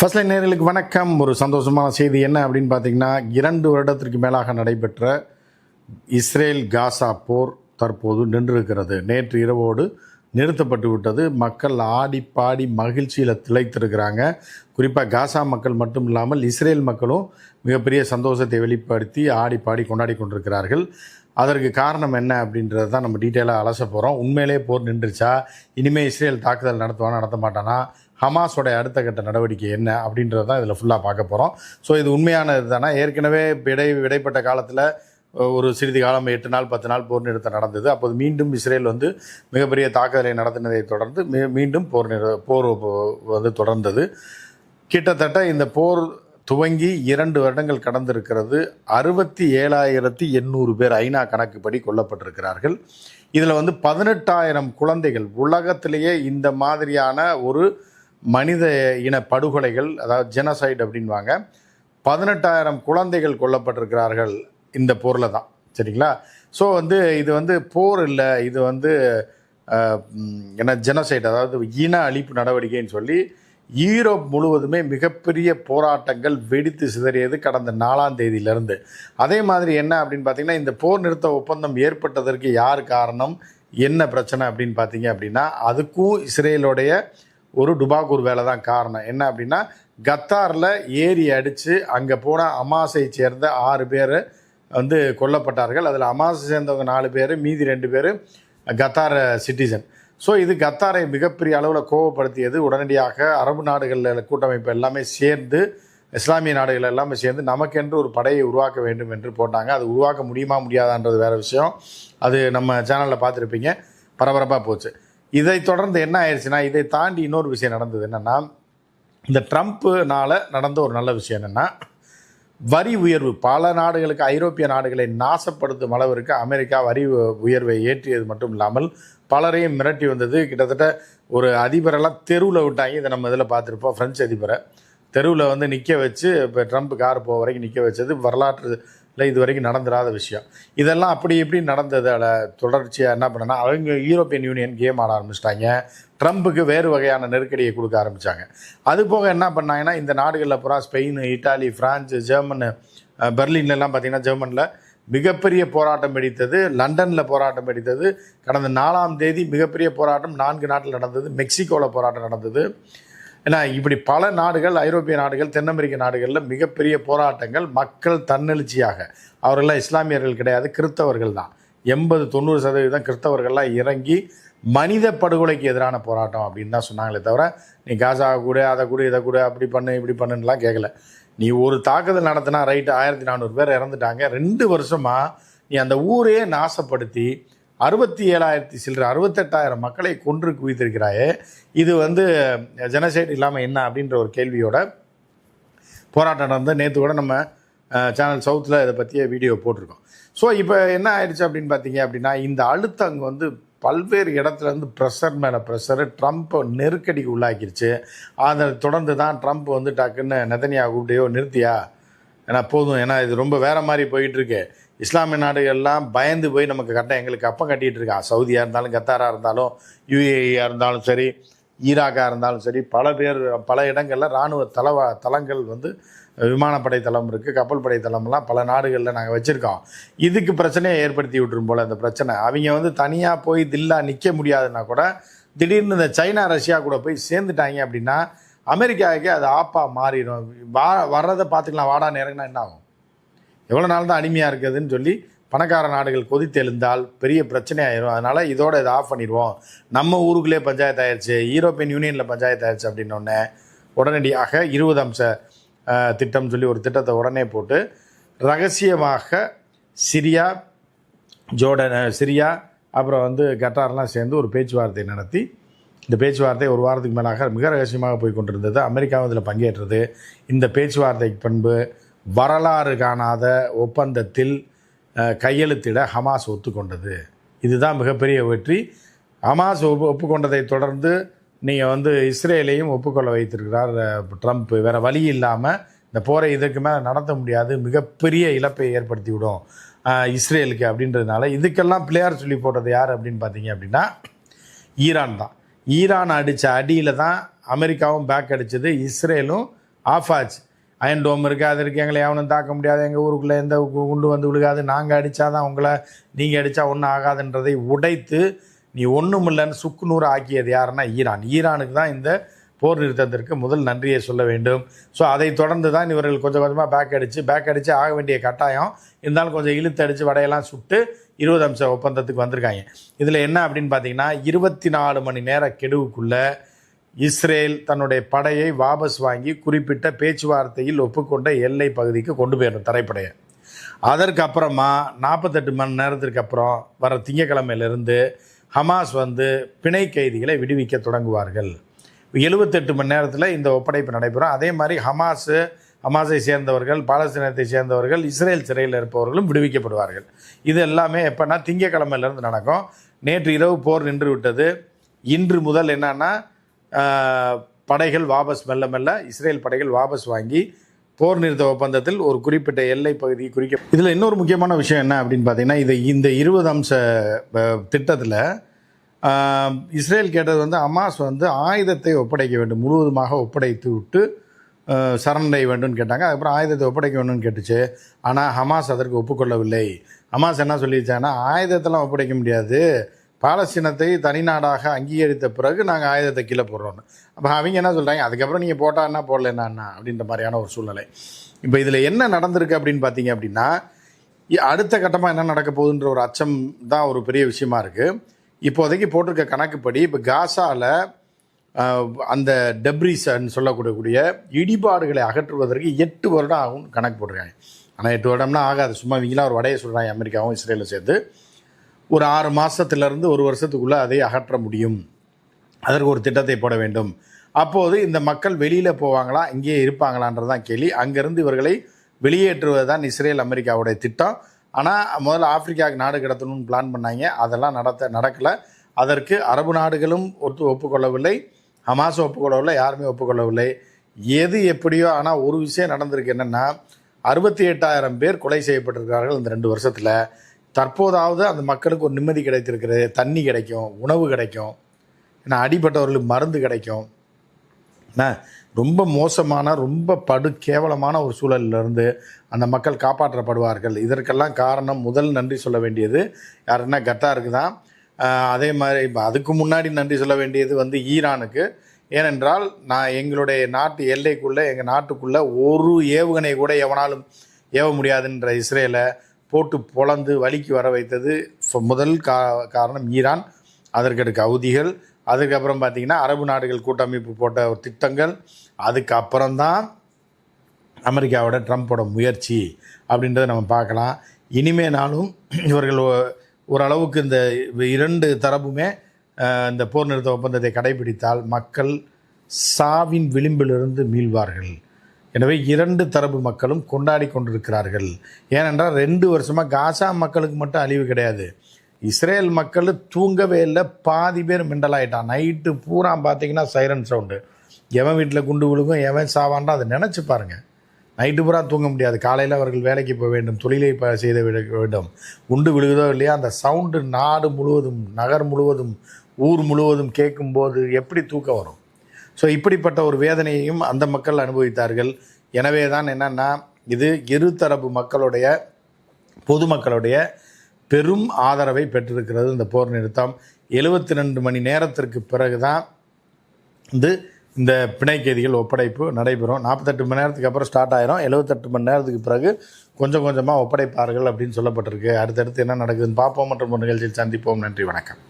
First line நேர்களுக்கு வணக்கம். ஒரு சந்தோஷமான செய்தி என்ன அப்படின்னு பார்த்தீங்கன்னா இரண்டு வருடத்திற்கு மேலாக நடைபெற்ற இஸ்ரேல் காசா போர் தற்போது நின்றிருக்கிறது. நேற்று இரவோடு நிறுத்தப்பட்டு விட்டது. மக்கள் ஆடி பாடி மகிழ்ச்சியில் திளைத்திருக்கிறாங்க. குறிப்பாக காசா மக்கள் மட்டும் இல்லாமல் இஸ்ரேல் மக்களும் மிகப்பெரிய சந்தோஷத்தை வெளிப்படுத்தி ஆடி பாடி கொண்டாடி கொண்டிருக்கிறார்கள். அதற்கு காரணம் என்ன அப்படின்றத தான் நம்ம டீட்டெயிலாக அலச போகிறோம் உண்மையிலே போர் நின்றுச்சா? இனிமேல் இஸ்ரேல் தாக்குதல் நடத்துவானா நடத்த மாட்டானா? ஹமாஸோட அடுத்த கட்ட நடவடிக்கை என்ன அப்படின்றது தான் இதில் ஃபுல்லாக பார்க்க போகிறோம் ஸோ இது உண்மையான இதுதானா? ஏற்கனவே விடை விடைப்பட்ட காலத்தில் ஒரு சிறிது காலம் எட்டு நாள் பத்து நாள் போர் நிறுத்தம் நடந்தது. அப்போது மீண்டும் இஸ்ரேல் வந்து மிகப்பெரிய தாக்குதலை நடத்தினதை தொடர்ந்து மீ- மீண்டும் போர் நிறு போர் வந்து தொடர்ந்தது. கிட்டத்தட்ட இந்த போர் துவங்கி இரண்டு வருடங்கள் கடந்திருக்கிறது. அறுபத்தி ஏழாயிரத்தி எண்ணூறு பேர் ஐநா கணக்குப்படி கொல்லப்பட்டிருக்கிறார்கள். இதில் வந்து பதினெட்டாயிரம் குழந்தைகள். உலகத்திலேயே இந்த மாதிரியான ஒரு மனித இன படுகொலைகள் அதாவது ஜெனசைட் அப்படின்வாங்க பதினெட்டாயிரம் குழந்தைகள் கொல்லப்பட்டிருக்கிறார்கள் இந்த போரில் தான். சரிங்களா? ஸோ வந்து இது வந்து போர் இல்லை. இது வந்து என்ன ஜெனசைட் அதாவது இன அழிப்பு நடவடிக்கைன்னு சொல்லி ஈரோப் முழுவதுமே மிகப்பெரிய போராட்டங்கள் வெடித்து சிதறியது கடந்த நாலாம் தேதியிலிருந்து. அதே மாதிரி என்ன அப்படின்னு பார்த்தீங்கன்னா இந்த போர் நிறுத்த ஒப்பந்தம் ஏற்பட்டதற்கு யார் காரணம்? என்ன பிரச்சனை அப்படின்னு பார்த்தீங்க அப்படின்னா அதுக்கும் இஸ்ரேலுடைய ஒரு டுபாகூர் வேலை தான் காரணம். என்ன அப்படின்னா கத்தாரில் ஏரி அடித்து அங்கே போன அமாசை சேர்ந்த ஆறு பேர் வந்து கொல்லப்பட்டார்கள். அதில் அமாசை சேர்ந்தவங்க நாலு பேர் மீதி ரெண்டு பேர் கத்தார் சிட்டிசன். ஸோ இது கத்தாரை மிகப்பெரிய அளவில் கோவப்படுத்தியது உடனடியாக அரபு நாடுகளில் கூட்டமைப்பு எல்லாமே சேர்ந்து இஸ்லாமிய நாடுகள் எல்லாமே சேர்ந்து நமக்கென்று ஒரு படையை உருவாக்க வேண்டும் என்று போட்டாங்க. அது உருவாக்க முடியுமா முடியாதான்றது வேறு விஷயம். அது நம்ம சேனலில் பார்த்துருப்பீங்க. பரபரப்பாக போச்சு. இதை தொடர்ந்து என்ன ஆயிடுச்சுன்னா இதை தாண்டி இன்னொரு விஷயம் நடந்தது என்னென்னா இந்த ட்ரம்ப்புனால நடந்த ஒரு நல்ல விஷயம் என்னென்னா வரி உயர்வு. பல நாடுகளுக்கு ஐரோப்பிய நாடுகளை நாசப்படுத்தும் அளவிற்கு அமெரிக்கா வரி உயர்வை ஏற்றியது மட்டும் இல்லாமல் பலரையும் மிரட்டி வந்தது. கிட்டத்தட்ட ஒரு அதிபரெல்லாம் தெருவில் விட்டாங்க. இதை நம்ம இதில் பார்த்துருப்போம். ஃப்ரெஞ்சு அதிபரை. தெருவில் வந்து நிற்க வச்சு இப்போ ட்ரம்ப் கார் போக வரைக்கும் நிற்க வச்சது. வரலாற்று இல்லை இது வரைக்கும் நடந்துராத விஷயம். இதெல்லாம் அப்படி இப்படி நடந்தது தொடர்ச்சியாக என்ன பண்ணனா அவங்க யூரோப்பியன் யூனியன் கேம் ஆட ஆரம்பிச்சிட்டாங்க. ட்ரம்ப்புக்கு வேறு வகையான நெருக்கடியை கொடுக்க ஆரம்பித்தாங்க அது போக என்ன பண்ணாங்கன்னா இந்த நாடுகளில் பூரா ஸ்பெயின் இட்டாலி பிரான்ஸ் ஜெர்மனு அஹ், பார்த்திங்கன்னா பார்த்தீங்கன்னா ஜெர்மனில் மிகப்பெரிய போராட்டம் வெடித்தது. லண்டனில் போராட்டம் வெடித்தது. கடந்த நாலாம் தேதி மிகப்பெரிய போராட்டம் நான்கு நாட்டில் நடந்தது. மெக்சிகோவில் போராட்டம் நடந்தது. ஏன்னா இப்படி பல நாடுகள் ஐரோப்பிய நாடுகள் தென் அமெரிக்க நாடுகளில் மிகப்பெரிய போராட்டங்கள் மக்கள் தன்னெழுச்சியாக. அவர்கள்லாம் இஸ்லாமியர்கள் கிடையாது கிறிஸ்தவர்கள் தான். எண்பது தொண்ணூறு சதவீதம் கிறிஸ்தவர்கள்லாம் இறங்கி மனித படுகொலைக்கு எதிரான போராட்டம் அப்படின்னு தான் சொன்னாங்களே தவிர நீ காசா கூட அதை கூட இதை கூட அப்படி பண்ணு இப்படி பண்ணுன்னுலாம் கேட்கல நீ ஒரு தாக்குதல் நடத்தினா ரைட்டு ஆயிரத்தி நானூறு பேர் இறந்துட்டாங்க. ரெண்டு வருஷமாக நீ அந்த ஊரே நாசப்படுத்தி அறுபத்தி ஏழாயிரத்தி சில்லற அறுபத்தெட்டாயிரம் மக்களை கொன்று குவித்திருக்கிறாயே. இது வந்து ஜெனசைட் இல்லாமல் என்ன அப்படின்ற ஒரு கேள்வியோட போராட்டம் நடந்து நேற்று கூட நம்ம சேனல் சவுத்தில் இதை பற்றிய வீடியோ போட்டிருக்கோம். ஸோ இப்போ என்ன ஆயிடுச்சு அப்படின்னு பார்த்தீங்க அப்படின்னா இந்த அழுத்தம் அங்கே வந்து பல்வேறு இடத்துலேருந்து ப்ரெஷர் மேலே ப்ரெஷரு ட்ரம்ப்பை நெருக்கடிக்கு உள்ளாக்கிருச்சு. அதை தொடர்ந்து தான் ட்ரம்ப் வந்து டக்குன்னு நெதனியா கூப்பிட்டையோ நிறுத்தியா? ஏன்னா போதும். ஏன்னா இது ரொம்ப வேறு மாதிரி போயிட்டுருக்கு இஸ்லாமிய நாடுகள்லாம் பயந்து போய் நமக்கு கரெக்டாக எங்களுக்கு அப்பம் கட்டிகிட்டு இருக்கா. சவுதியாக இருந்தாலும் கத்தாராக இருந்தாலும் யுஏஇயாக இருந்தாலும் சரி ஈராக்காக இருந்தாலும் சரி பல பேர் பல இடங்களில் இராணுவ தளவா தளங்கள் வந்து விமானப்படை தளம் இருக்குது கப்பல் படை தளம்லாம் பல நாடுகளில் நாங்கள் வச்சுருக்கோம். இதுக்கு பிரச்சனையை ஏற்படுத்தி விட்டுரும் போல் அந்த பிரச்சனை. அவங்க வந்து தனியாக போய் தில்லா நிற்க முடியாதுன்னா கூட திடீர்னு இந்த சைனா ரஷ்யா கூட போய் சேர்ந்துட்டாங்க அப்படின்னா அமெரிக்காவுக்கு அது ஆப்பாக மாறிடும். வா வர்றதை பார்த்துக்கலாம். வாடா நேரங்கன்னா என்ன ஆகும்? எவ்வளோ நாள் தான் அடிமையாக இருக்குதுன்னு சொல்லி பணக்கார நாடுகள் கொதித்தெழுந்தால் பெரிய பிரச்சனை ஆயிரும் அதனால் இதோட இதை ஆஃப் பண்ணிடுவோம். நம்ம ஊருக்குள்ளே பஞ்சாயத்து ஆயிடுச்சு யூரோப்பியன் யூனியனில் பஞ்சாயத்து ஆயிடுச்சு அப்படின்னோடனே உடனடியாக இருபது அம்ச திட்டம் சொல்லி ஒரு திட்டத்தை உடனே போட்டு ரகசியமாக சிரியா ஜோர்டன் சிரியா அப்புறம் வந்து கட்டார்லாம் சேர்ந்து ஒரு பேச்சுவார்த்தை நடத்தி இந்த பேச்சுவார்த்தை ஒரு வாரத்துக்கு மேலாக மிக ரகசியமாக போய் கொண்டிருந்தது. அமெரிக்காவும் இதில் பங்கேற்றது. இந்த பேச்சுவார்த்தைக்கு பண்பு வரலாறு காணாத ஒப்பந்தத்தில் கையெழுத்திட ஹமாஸ் ஒத்துக்கொண்டது. இதுதான் மிகப்பெரிய வெற்றி. ஹமாஸ் ஒப்பு ஒப்புக்கொண்டதை தொடர்ந்து நீங்கள் வந்து இஸ்ரேலையும் ஒப்புக்கொள்ள வைத்திருக்கிறார் ட்ரம்ப். வேறு வழி இல்லாமல் இந்த போரை இதற்கு மேலே நடத்த முடியாது. மிகப்பெரிய இழப்பை ஏற்படுத்தி விடும் இஸ்ரேலுக்கு அப்படின்றதுனால. இதுக்கெல்லாம் பிளேயர் சொல்லி போட்டது யார் அப்படின்னு பார்த்தீங்க அப்படின்னா ஈரான் தான். ஈரான் அடித்த அடியில் தான் அமெரிக்காவும் பேக் அடித்தது இஸ்ரேலும் ஆஃப் ஆச்சு. அயன் டோம் இருக்குது அது இருக்குது எங்களை எவனும் தாக்க முடியாது. எங்கள் ஊருக்குள்ளே எந்த குண்டு வந்து விழுகாது. நாங்கள் அடித்தா தான் உங்களை நீங்கள் அடித்தா ஒன்றும் ஆகாதுன்றதை உடைத்து நீ ஒன்றும் இல்லைன்னு சுக்குநூறு ஆக்கியது யாருன்னா ஈரான். ஈரானுக்கு தான் இந்த போர் நிறுத்தத்திற்கு முதல் நன்றியை சொல்ல வேண்டும். ஸோ அதை தொடர்ந்து தான் இவர்கள் கொஞ்சம் கொஞ்சமாக பேக் அடித்து பேக் அடித்து ஆக வேண்டிய கட்டாயம். இருந்தாலும் கொஞ்சம் இழுத்து அடித்து வடையெல்லாம் சுட்டு இருபது அம்ச ஒப்பந்தத்துக்கு வந்திருக்காங்க. இதில் என்ன அப்படின்னு பார்த்தீங்கன்னா இருபத்தி நாலு மணி நேர கெடுவுக்குள்ளே இஸ்ரேல் தன்னுடைய படையை வாபஸ் வாங்கி குறிப்பிட்ட பேச்சுவார்த்தையில் ஒப்புக்கொண்ட எல்லை பகுதிக்கு கொண்டு போயிடும் தரைப்படையை. அதற்கு அப்புறமா நாற்பத்தெட்டு மணி நேரத்திற்கு அப்புறம் வர திங்கக்கிழமையிலிருந்து ஹமாஸ் வந்து பிணை கைதிகளை விடுவிக்க தொடங்குவார்கள். எழுபத்தெட்டு மணி நேரத்தில் இந்த ஒப்படைப்பு நடைபெறும். அதே மாதிரி ஹமாஸு ஹமாஸை சேர்ந்தவர்கள் பாலஸ்தீனத்தை சேர்ந்தவர்கள் இஸ்ரேல் சிறையில் இருப்பவர்களும் விடுவிக்கப்படுவார்கள். இது எல்லாமே எப்போனா திங்கக்கிழமையிலேருந்து நடக்கும். நேற்று இரவு போர் நின்று விட்டது. இன்று முதல் என்னன்னா படைகள் வாபஸ் மெல்ல மெல்ல இஸ்ரேல் படைகள் வாபஸ் வாங்கி போர் நிறுத்த ஒப்பந்தத்தில் ஒரு குறிப்பிட்ட எல்லை பகுதி குறிக்க இதில் இன்னொரு முக்கியமான விஷயம் என்ன அப்படின்னு பார்த்தீங்கன்னா இது இந்த இருபது அம்ச திட்டத்தில் இஸ்ரேல் கேட்டது வந்து அமாஸ் வந்து ஆயுதத்தை ஒப்படைக்க வேண்டும் முழுவதுமாக ஒப்படைத்து விட்டு ஆஹ், சரணடைய வேண்டும்னு கேட்டாங்க. அதுக்கப்புறம் ஆயுதத்தை ஒப்படைக்க வேண்டும்னு கேட்டுச்சு. ஆனால் ஹமாஸ் அதற்கு ஒப்புக்கொள்ளவில்லை. ஹமாஸ் என்ன சொல்லிச்சாங்கன்னா ஆயுதத்தெல்லாம் ஒப்படைக்க முடியாது. பாலஸ்தீனத்தை தனிநாடாக அங்கீகரித்த பிறகு நாங்கள் ஆயுதத்தை கீழே போடுறோன்னு அப்போ அவங்க என்ன சொல்கிறாங்க அதுக்கப்புறம் நீங்கள் போட்டா என்ன போடல என்ன? அப்படின்ற மாதிரியான ஒரு சூழ்நிலை. இப்போ இதில் என்ன நடந்திருக்கு அப்படின்னு பார்த்தீங்க அப்படின்னா அடுத்த கட்டமாக என்ன நடக்க போகுதுன்ற ஒரு அச்சம் தான் ஒரு பெரிய விஷயமா இருக்குது இப்போதைக்கு போட்டிருக்க கணக்குப்படி இப்போ காசாவில் அந்த டெப்ரிஸ்ன்னு சொல்லக்கூடிய இடிபாடுகளை அகற்றுவதற்கு எட்டு வருடம் ஆகும் கணக்கு போட்டிருக்காங்க. ஆனால் எட்டு வருடம்னா ஆகாது. சும்மா இவங்களாம் ஒரு வடையை சொல்கிறாங்க அமெரிக்காவும் இஸ்ரேலும் சேர்த்து ஒரு ஆறு மாதத்துலேருந்து ஒரு வருஷத்துக்குள்ளே அதை அகற்ற முடியும். அதற்கு ஒரு திட்டத்தை போட வேண்டும். அப்போது இந்த மக்கள் வெளியில் போவாங்களா இங்கேயே இருப்பாங்களான்றது தான் கேள்வி. அங்கேருந்து இவர்களை வெளியேற்றுவது தான் இஸ்ரேல் அமெரிக்காவுடைய திட்டம். ஆனால் முதல்ல ஆப்பிரிக்காவுக்கு நாடு கடத்தணும்னு பிளான் பண்ணாங்க. அதெல்லாம் நடத்த நடக்கலை. அதற்கு அரபு நாடுகளும் ஒத்து ஒப்புக்கொள்ளவில்லை. ஹமாஸ் ஒப்புக்கொள்ளவில்லை யாருமே ஒப்புக்கொள்ளவில்லை. எது எப்படியோ ஆனால் ஒரு விஷயம் நடந்திருக்கு என்னென்னா அறுபத்தி எட்டாயிரம் பேர் கொலை செய்யப்பட்டிருக்கிறார்கள் இந்த ரெண்டு வருஷத்தில். தற்போதாவது அந்த மக்களுக்கு ஒரு நிம்மதி கிடைத்திருக்கிறது தண்ணி கிடைக்கும் உணவு கிடைக்கும் ஏன்னா அடிபட்டவர்களுக்கு மருந்து கிடைக்கும். என்ன ரொம்ப மோசமான ரொம்ப படு கேவலமான ஒரு சூழல்ல இருந்து அந்த மக்கள் காப்பாற்றப்படுவார்கள். இதற்கெல்லாம் காரணம் முதல் நன்றி சொல்ல வேண்டியது. யாருன்னா கத்தாருக்கு தான் அதே மாதிரி இப்போ அதுக்கு முன்னாடி நன்றி சொல்ல வேண்டியது வந்து ஈரானுக்கு. ஏனென்றால் நான் எங்களுடைய நாட்டு எல்லைக்குள்ளே எங்கள் நாட்டுக்குள்ளே ஒரு ஏவுகணை கூட எவனாலும் ஏவ முடியாதுன்ற இஸ்ரேலை போட்டு பொழந்து வலிக்கு வர வைத்தது முதல் கா காரணம் ஈரான். அதற்கடுக்கு ஹவுதிகள் அதுக்கப்புறம் பார்த்திங்கன்னா அரபு நாடுகள் கூட்டமைப்பு போட்ட ஒரு திட்டங்கள். அதுக்கப்புறம்தான் அமெரிக்காவோட ட்ரம்ப்போட முயற்சி அப்படின்றத நம்ம பார்க்கலாம். இனிமேனாலும் இவர்கள் ஓரளவுக்கு இந்த இரண்டு தரப்புமே இந்த போர் நிறுத்த ஒப்பந்தத்தை கடைபிடித்தால் மக்கள் சாவின் விளிம்பிலிருந்து மீள்வார்கள். எனவே இரண்டு தரப்பு மக்களும் கொண்டாடி கொண்டிருக்கிறார்கள். ஏனென்றால் ரெண்டு வருஷமாக காசா மக்களுக்கு மட்டும் அழிவு கிடையாது. இஸ்ரேல் மக்கள் தூங்கவே இல்லை பாதி பேர் மிண்டலாயிட்டான். நைட்டு பூரா பார்த்தீங்கன்னா சைரன் சவுண்டு எவன் வீட்டில் குண்டு விழுகும் எவன் சாவான்டா அதை நினச்சி பாருங்கள் நைட்டு பூரா தூங்க முடியாது. காலையில் அவர்கள் வேலைக்கு போக வேண்டும் தொழிலை செய்த செய்து விட வேண்டும். குண்டு விழுகுதோ இல்லையா அந்த சவுண்டு நாடு முழுவதும் நகர் முழுவதும் ஊர் முழுவதும் கேட்கும்போது எப்படி தூக்கம் வரும்? ஸோ இப்படிப்பட்ட ஒரு வேதனையையும் அந்த மக்கள் அனுபவித்தார்கள். எனவே தான் என்னன்னா இது இருதரப்பு மக்களுடைய பொதுமக்களுடைய பெரும் ஆதரவை பெற்றிருக்கிறது இந்த போர் நிறுத்தம். எழுபத்தி ரெண்டு மணி நேரத்திற்கு பிறகு தான் வந்து இந்த பிணை கைதிகள் ஒப்படைப்பு நடைபெறும். நாற்பத்தெட்டு மணி நேரத்துக்கு அப்புறம் ஸ்டார்ட் ஆயிரும். எழுபத்தெட்டு மணி நேரத்துக்கு பிறகு கொஞ்சம் கொஞ்சமாக ஒப்படைப்பார்கள் அப்படின்னு சொல்லப்பட்டிருக்கு. அடுத்தடுத்து என்ன நடக்குதுன்னு பார்ப்போம். மற்றும் ஒரு நிகழ்ச்சியில் சந்திப்போம். நன்றி வணக்கம்.